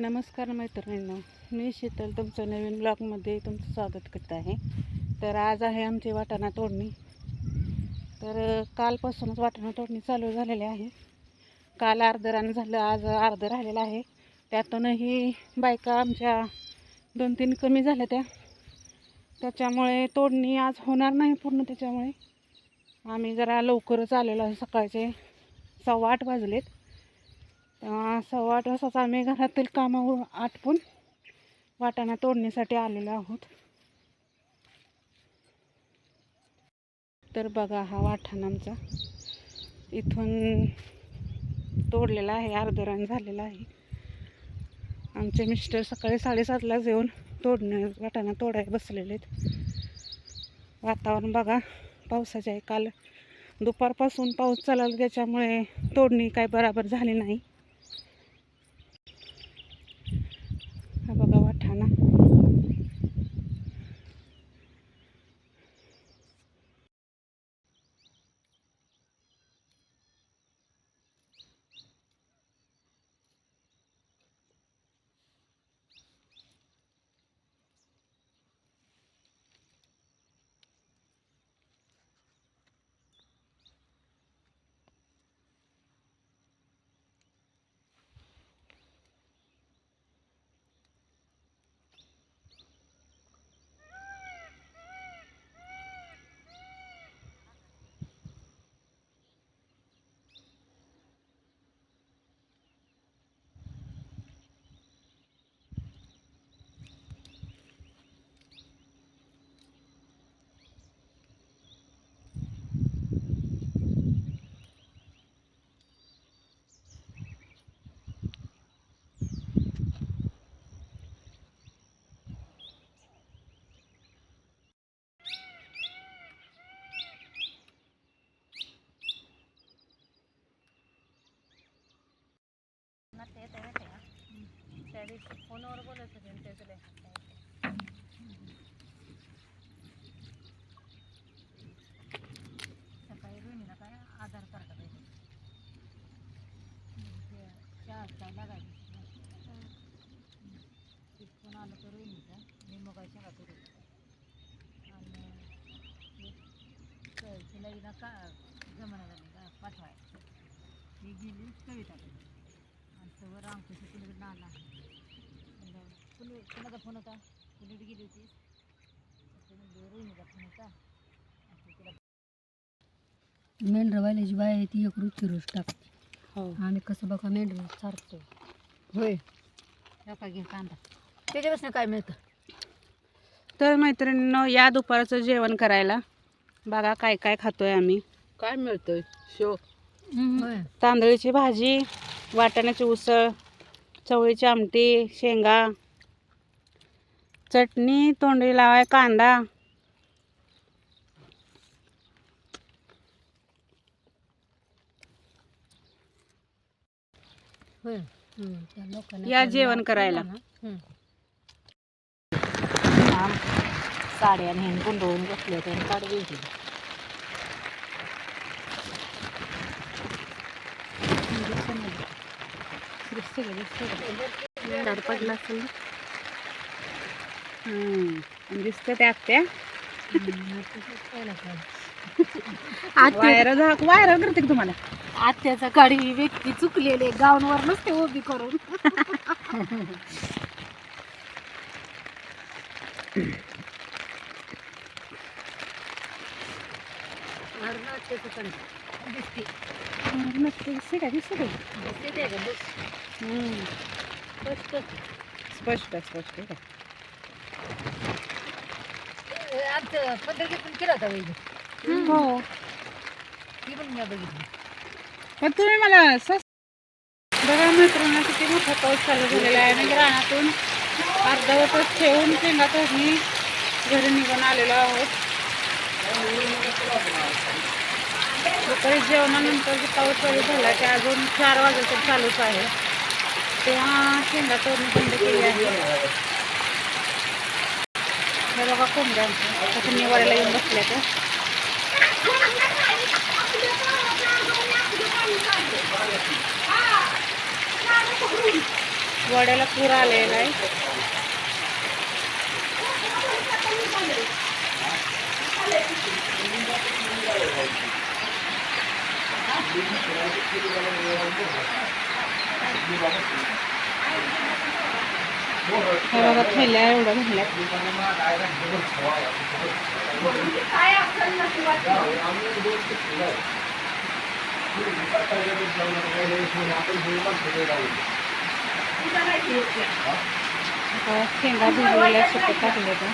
नमस्कार मैत्रिणींनो मी शीतल तुमचं नवीन ब्लॉगमध्ये तुमचं स्वागत करत आहे. तर आज आहे आमची वाटाणा तोडणी. तर कालपासूनच वाटाणा तोडणी चालू झालेली आहे. काल अर्धरानं झालं आज अर्धं राहिलेलं आहे. त्यातूनही बायका आमच्या दोन तीन कमी झाल्या त्या. त्याच्यामुळे तोडणी आज होणार नाही पूर्ण त्याच्यामुळे. आम्ही जरा लवकरच आलेलो आहे सकाळचे सव्वा आठ वाजलेत. तेव्हा सव्वा आठ वाजताच आम्ही घरातील कामावर आटपून वाटाणा तोडणीसाठी आलेलो आहोत. तर बघा हा वाटाणा आमचा इथून तोडलेला आहे अर्धरान झालेला आहे. आमचे मिस्टर सकाळी साडेसातलाच येऊन तोडणे वाटाणा तोडायला बसलेले आहेत. वातावरण बघा पावसाचे आहे. काल दुपारपासून पाऊस चालला त्याच्यामुळे तोडणी काय बराबर झाली नाही हा बघा वाटाणा फोनवर बोलत होते आणि त्याचं लय सकाळी रोहिणीला काय आधार कार्ड पाहिजे चहा काय लागायची फोन आलं तर रोहिणीचा मी मग शेंगा करू आणि ते- तिला हिला का जमाना झाली का पाठवाय ही गेली कविता आणि तवर अंकुश कुणीकडनं आला कुणी कुणाचा फोन होता? कुणीकडे गेली रोहिणीचा फोन होता? मेंढरवाल्याची बाय आहे ती एक रुची रोज टाकते. हो. आम्ही कसं बघा मेंढर चारतो होय. घे कांदा त्याच्यापासून काय मिळतं? तर मैत्रिणींनो या दुपारचं जेवण करायला बघा काय काय खातोय आम्ही. काय मिळतं शो. होय. तांदळीची भाजी वाटाण्याची उसळ चवळीची आमटी शेंगा चटणी तोंडी लावाय कांदा. या जेवण करायला. साड्या आणि गुंडवून बसले होते आणि काढ गेली झाड पडलं असेल. दिसतं त्या आत्या पाहिजे. वायर झाक वायर करते का तुम्हाला आत्याचा गाडी ही व्यक्ती चुकलेले गावांवर नसते उभी करून दिसते दिसते का दिसते का? स्पष्ट स्पष्ट स्पष्ट आहे का? आमचं पण केला होता वैद्य हो. ती पण मी बघितली. पण तुम्ही मला सस बघा मित्रांनो किती मोठा पाऊस चालू झालेला आहे. आणि रानातून अर्धवटच ठेवून शेंगा तोडणी घरी निघून आलेलो आहोत. दुपारी जेवणानंतर जे पाऊस चालू झाला ते अजून चार वाजेपर्यंत चालूच आहे. तेव्हा शेंगा तोडणी बंद केली आहे. हे बघा कोंबड्या कसं निवाऱ्याला येऊन बसल्या त्या. वड्याला पूर आलेला आहे. তারা খেলে ওরা খেলে। শেঙ্গা ভিজলে একশো টাকা দিলে তো